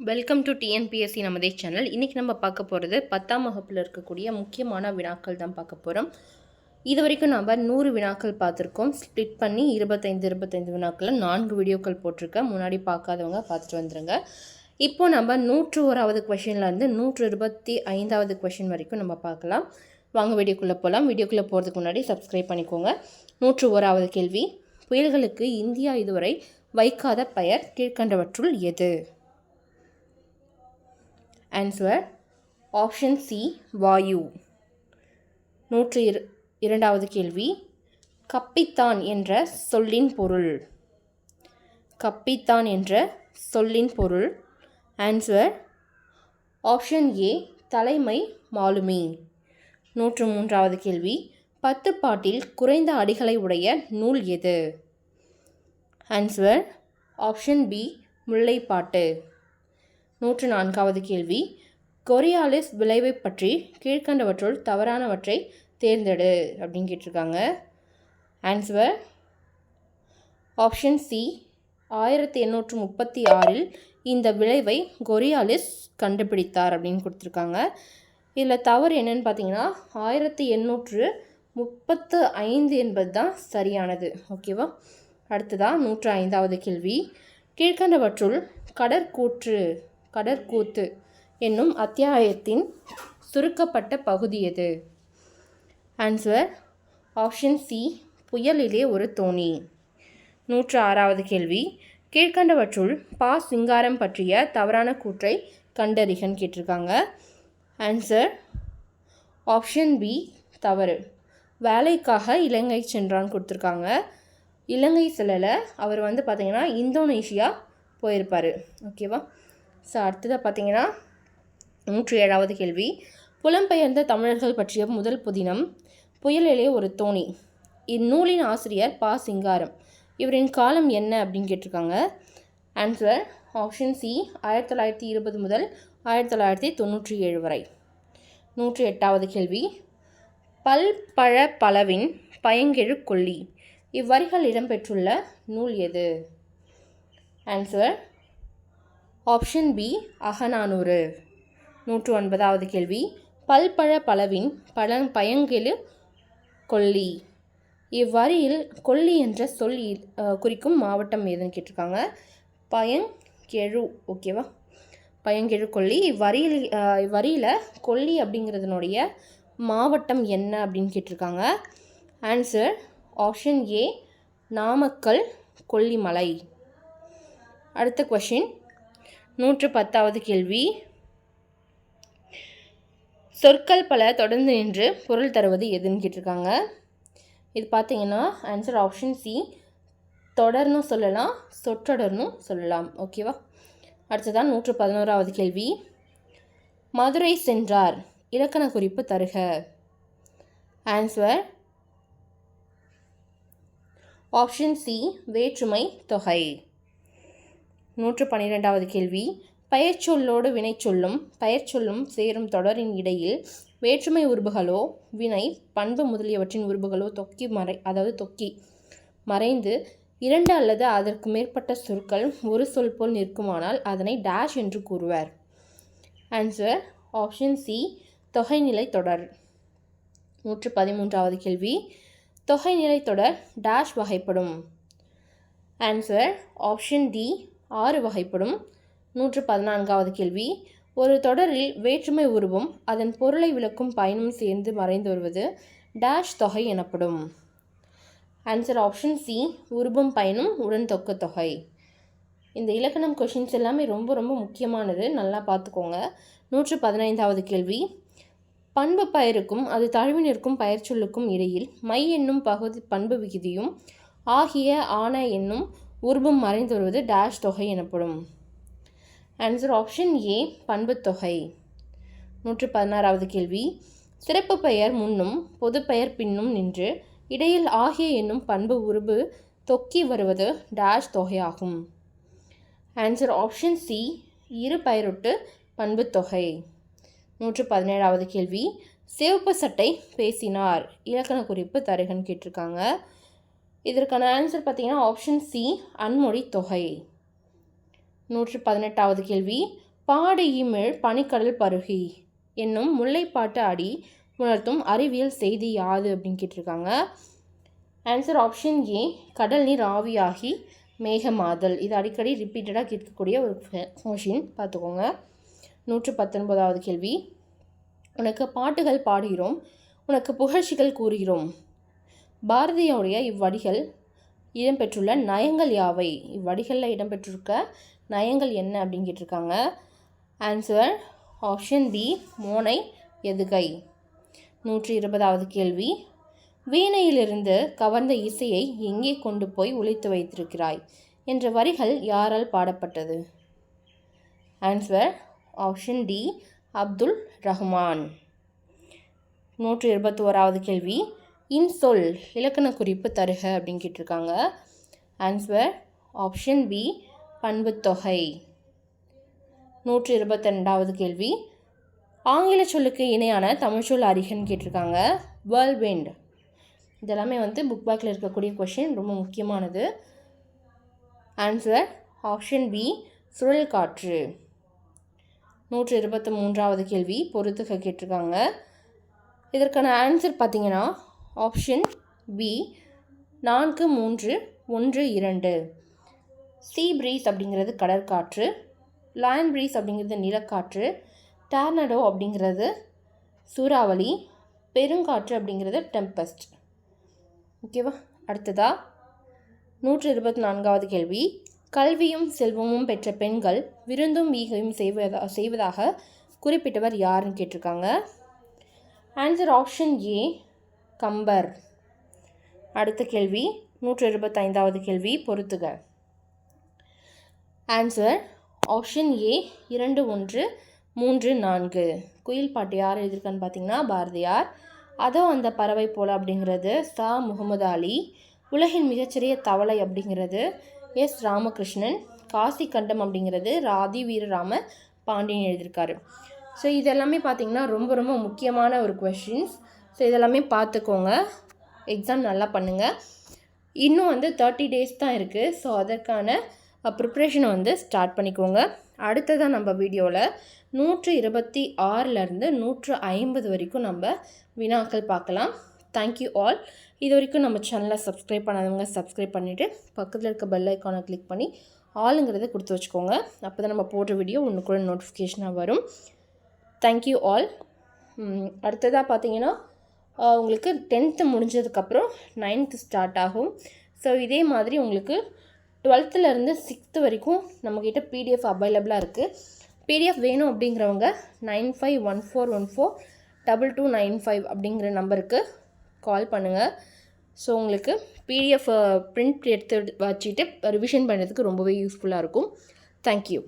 Welcome to TNPSC நமதே channel இன்றைக்கி நம்ம பார்க்க போகிறது பத்தாம் வகுப்பில் இருக்கக்கூடிய முக்கியமான வினாக்கள் தான் பார்க்க போகிறோம் இது வரைக்கும் நம்ம நூறு வினாக்கள் பார்த்துருக்கோம். ஸ்ப்ளிட் பண்ணி இருபத்தைந்து இருபத்தைந்து வினாக்களில் நான்கு வீடியோக்கள் போட்டிருக்கேன். முன்னாடி பார்க்காதவங்க பார்த்துட்டு வந்துடுங்க இப்போது நம்ம நூற்று ஓராவது கொஷின்லேருந்து நூற்று இருபத்தி ஐந்தாவது கொஷின் வரைக்கும் நம்ம பார்க்கலாம். வாங்க வீடியோக்குள்ளே போகலாம் வீடியோக்குள்ளே போகிறதுக்கு முன்னாடி சப்ஸ்கிரைப் பண்ணிக்கோங்க. நூற்று ஓராவது கேள்வி. புயல்களுக்கு இந்தியா இதுவரை வைக்காத பெயர் கீழ்கண்டவற்றுள் எது? ஆன்சர் ஆப்ஷன் சி வாயு. நூற்று இரு இரண்டாவது கேள்வி கப்பித்தான் என்ற சொல்லின் பொருள். கப்பித்தான் என்ற சொல்லின் பொருள். ஆன்சர் ஆப்ஷன் ஏ தலைமை மாலுமி. நூற்று மூன்றாவது கேள்வி பத்து பாட்டில் குறைந்த அடிகளை உடைய நூல் எது? Answer option B Mullaippattu. நூற்று நான்காவது கேள்வி. கொரியாலிஸ் விளைவை பற்றி கீழ்கண்டவற்றுள் தவறானவற்றை தேர்ந்தெடு அப்படின்னு கேட்டிருக்காங்க. ஆன்சர் ஆப்ஷன் சி ஆயிரத்தி எண்ணூற்று முப்பத்தி ஆறில் இந்த விளைவை கொரியாலிஸ் கண்டுபிடித்தார் அப்படின்னு கொடுத்துருக்காங்க. இதில் தவறு என்னன்னு பார்த்தீங்கன்னா ஆயிரத்தி எண்ணூற்று முப்பத்து ஐந்து என்பது தான் சரியானது ஓகேவா அடுத்ததாக நூற்று ஐந்தாவது கேள்வி. கீழ்கண்டவற்றுள் கடற்கூற்று கடற்கூத்து என்னும் அத்தியாயத்தின் சுருக்கப்பட்ட பகுதி எது? ஆன்சர் ஆப்ஷன் சி புயலிலே ஒரு தோணி. நூற்று ஆறாவது கேள்வி. கீழ்கண்டவற்றுள் பா சிங்காரம் பற்றிய தவறான கூற்றை கண்டறிகன்னு கேட்டிருக்காங்க. ஆன்சர் ஆப்ஷன் பி தவறு. வேலைக்காக இலங்கை சென்றான்னு கொடுத்துருக்காங்க. இலங்கை செல்லலை. அவர் வந்து பார்த்திங்கன்னா இந்தோனேஷியா போயிருப்பார். ஓகேவா ஸோ அடுத்ததாக பார்த்தீங்கன்னா நூற்றி ஏழாவது கேள்வி. புலம்பெயர்ந்த தமிழர்கள் பற்றிய முதல் புதினம் புயலிலே ஒரு தோணி. இந்நூலின் ஆசிரியர் பா. சிங்காரம். இவரின் காலம் என்ன அப்படின்னு கேட்டிருக்காங்க. ஆன்சர் ஆப்ஷன் சி ஆயிரத்தி தொள்ளாயிரத்தி இருபது முதல் ஆயிரத்தி தொள்ளாயிரத்தி தொண்ணூற்றி ஏழு வரை. நூற்றி எட்டாவது கேள்வி. பல் பழ பலவின் பயங்கெழு கொல்லி. இவ்வரிகள் இடம்பெற்றுள்ள நூல் எது? ஆன்சர் ஆப்ஷன் பி அகநானூறு. நூற்று ஒன்பதாவது கேள்வி. பல்பழ பலவின் பழ பயங்கெழு கொல்லி. இவ்வரியில் கொல்லி என்ற சொல் குறிக்கும் மாவட்டம் எதுன்னு கேட்டிருக்காங்க. பயங்கெழு ஓகேவா பயங்கெழு கொல்லி. இவ்வரியில் இவ்வரியில் கொல்லி அப்படிங்கிறதுனுடைய மாவட்டம் என்ன அப்படின்னு கேட்டிருக்காங்க. Answer option A Namakkal Kollimalai. அடுத்த கொஷின் நூற்று பத்தாவது கேள்வி. சொற்கள் பல தொடர்ந்து நின்று பொருள் தருவது எதுன்னு கேட்டிருக்காங்க. இது பார்த்தீங்கன்னா ஆன்சர் ஆப்ஷன் சி தொடர்னு சொல்லலாம் சொற்றொடர்னும் சொல்லலாம். ஓகேவா அடுத்ததான் நூற்று பதினோராவது கேள்வி. மதுரை சென்றார் இலக்கண குறிப்பு தருக. ஆன்சர் ஆப்ஷன் சி வேற்றுமை தொகை. நூற்று பன்னிரெண்டாவது கேள்வி. பெயர்ச்சொல்லோடு வினைச்சொல்லும் பெயர்ச்சொல்லும் சேரும் தொடரின் இடையில் வேற்றுமை உருபுகளோ வினை பண்பு முதலியவற்றின் உருபுகளோ தொக்கி மறை அதாவது தொக்கி மறைந்து இரண்டு அல்லது அதற்கு மேற்பட்ட சொற்கள் ஒரு சொல் போல் நிற்குமானால் அதனை டேஷ் என்று கூறுவர். ஆன்சர் ஆப்ஷன் சி தொகைநிலை தொடர். நூற்று பதிமூன்றாவது கேள்வி தொகைநிலை தொடர் டேஷ் வகைப்படும். ஆன்சர் ஆப்ஷன் டி ஆறு வகைப்படும். நூற்று பதினான்காவது கேள்வி. ஒரு தொடரில் வேற்றுமை உருவம் அதன் பொருளை விளக்கும் பயனும் சேர்ந்து மறைந்து வருவது டேஷ் தொகை எனப்படும். ஆன்சர் ஆப்ஷன் சி உருவம் பயனும் உடன் தொக்க தொகை. இந்த இலக்கணம் கொஷின்ஸ் எல்லாமே ரொம்ப ரொம்ப முக்கியமானது. நல்லா பார்த்துக்கோங்க. நூற்று பதினைந்தாவது கேள்வி. பண்பு பயிருக்கும் அது தழுவினிற்கும் பயிர்ச்சொல்லுக்கும் இடையில் மை என்னும் பகுதி பண்பு விகுதியும் ஆகிய ஆன என்னும் உருவம் மறைந்து வருவது டேஷ் தொகை எனப்படும். ஆன்சர் ஆப்ஷன் ஏ பண்புத்தொகை நூற்று பதினாறாவது கேள்வி. சிறப்பு பெயர் முன்னும் பொதுப்பெயர் பின்னும் நின்று இடையில் ஆகிய என்னும் பண்பு உருபு தொக்கி வருவது டேஷ் தொகையாகும். ஆன்சர் ஆப்ஷன் சி இரு பெயரொட்டு பண்புத்தொகை நூற்று பதினேழாவது கேள்வி. சிவப்பு சட்டை பேசினார். இலக்கண குறிப்பு தருகன்னு கேட்டிருக்காங்க. இதற்கான ஆன்சர் பார்த்தீங்கன்னா ஆப்ஷன் சி அன்மொழி தொகை. நூற்று பதினெட்டாவது கேள்வி. பாடு இமிழ் பனிக்கடல் பருகி என்னும் முல்லைப்பாட்டு அடி உணர்த்தும் அறிவியல் செய்தி யாது அப்படின்னு கேட்டிருக்காங்க. ஆன்சர் ஆப்ஷன் ஏ கடல் நீர் ஆவியாகி மேகமாதல். இது அடிக்கடி ரிப்பீட்டடாக கேட்கக்கூடிய ஒரு கொஷின் பார்த்துக்கோங்க. நூற்று பத்தொன்பதாவது கேள்வி. உனக்கு பாட்டுகள் பாடுகிறோம் உனக்கு புகழ்ச்சிகள் கூறுகிறோம். பாரதியுடைய இவ்வடிகள் இடம்பெற்றுள்ள நயங்கள் யாவை? இவ்வடிகளில் இடம்பெற்றிருக்க நயங்கள் என்ன அப்படின்னு கேட்டிருக்காங்க ஆன்சர் ஆப்ஷன் பி மோனை எதுகை. நூற்றி இருபதாவது கேள்வி. வீணையிலிருந்து கவர்ந்த இசையை எங்கே கொண்டு போய் ஒழித்து வைத்திருக்கிறாய்? என்ற வரிகள் யாரால் பாடப்பட்டது? Answer option D Abdul Rahman. நூற்றி இருபத்தி ஓராவது கேள்வி. இன்சொல் இலக்கண குறிப்பு தருக அப்படின்னு கேட்டிருக்காங்க. ஆன்சர் ஆப்ஷன் பி பண்புத்தொகை நூற்றி இருபத்தி ரெண்டாவது கேள்வி. ஆங்கில சொல்லுக்கு இணையான தமிழ்ச்சொல் அறிகன்னு கேட்டிருக்காங்க. வேர்ல்விண்ட் இதெல்லாமே வந்து புக் பேக்கில் இருக்கக்கூடிய கொஷின் ரொம்ப முக்கியமானது. ஆன்சர் ஆப்ஷன் பி சுழல் காற்று. நூற்றி இருபத்தி மூன்றாவது கேள்வி பொறுத்துக்க கேட்டிருக்காங்க. இதற்கான ஆன்சர் பார்த்தீங்கன்னா ஆப்ஷன் பி நான்கு மூன்று ஒன்று இரண்டு. சீ ப்ரீஸ் அப்படிங்கிறது கடற்காற்று லயன் ப்ரீஸ் அப்படிங்கிறது நிலக்காற்று டார்னடோ அப்படிங்கிறது சூறாவளி பெருங்காற்று அப்படிங்கிறது டெம்பஸ்ட் ஓகேவா அடுத்ததா? நூற்றி இருபத்தி நான்காவது கேள்வி. கல்வியும் செல்வமும் பெற்ற பெண்கள் விருந்தும் ஈகையும் செய்வதா செய்வதாக குறிப்பிட்டவர் யாருன்னு கேட்டிருக்காங்க? Answer option A Kambar. அடுத்த கேள்வி நூற்றி இருபத்தைந்தாவது கேள்வி பொறுத்துக. ஆன்சர் ஆப்ஷன் ஏ இரண்டு ஒன்று மூன்று நான்கு. குயில் பாட்டு யார் எழுதியிருக்கான்னு பார்த்தீங்கன்னா பாரதியார். அதோ அந்த பறவை போல அப்படிங்கிறது சா. முகமது அலி. உலகின் மிகச்சிறிய தவளை அப்படிங்கிறது எஸ். ராமகிருஷ்ணன். காசி கண்டம் அப்படிங்கிறது ராதி வீரராம பாண்டியன் எழுதியிருக்காரு. ஸோ இதெல்லாமே பார்த்திங்கன்னா ரொம்ப ரொம்ப முக்கியமான ஒரு கொஷின்ஸ் ஸோ இதெல்லாமே பார்த்துக்கோங்க. எக்ஸாம் நல்லா பண்ணுங்கள் இன்னும் வந்து தேர்ட்டி டேஸ் தான் இருக்குது ஸோ அதற்கான ப்ரிப்ரேஷனை வந்து ஸ்டார்ட் பண்ணிக்கோங்க. அடுத்ததாக நம்ம வீடியோவில் நூற்று இருபத்தி ஆறிலேருந்து நூற்று ஐம்பது வரைக்கும் நம்ம வினாக்கள் பார்க்கலாம். தேங்க்யூ ஆல் இது வரைக்கும் நம்ம சேனலை சப்ஸ்கிரைப் பண்ணாதவங்க சப்ஸ்கிரைப் பண்ணிவிட்டு பக்கத்தில் இருக்க பெல் ஐக்கானை கிளிக் பண்ணி ஆளுங்கிறத கொடுத்து வச்சுக்கோங்க. அப்போ தான் நம்ம போடுற வீடியோ ஒன்று கூட நோட்டிஃபிகேஷனாக வரும். தேங்க்யூ ஆல் அடுத்ததாக பார்த்தீங்கன்னா உங்களுக்கு டென்த்து முடிஞ்சதுக்கப்புறம் நைன்த்து ஸ்டார்ட் ஆகும். ஸோ இதே மாதிரி உங்களுக்கு டுவெல்த்துலேருந்து சிக்ஸ்த்து வரைக்கும் நம்மக்கிட்ட பிடிஎஃப் அவைலபிளாக இருக்குது பிடிஎஃப் வேணும் அப்படிங்கிறவங்க nine five one four one four double two nine five அப்படிங்கிற நம்பருக்கு கால் பண்ணுங்கள் ஸோ உங்களுக்கு பிடிஎஃப் பிரிண்ட் எடுத்து வச்சுட்டு ரிவிஷன் பண்ணுறதுக்கு ரொம்பவே யூஸ்ஃபுல்லாக இருக்கும். தேங்க்யூ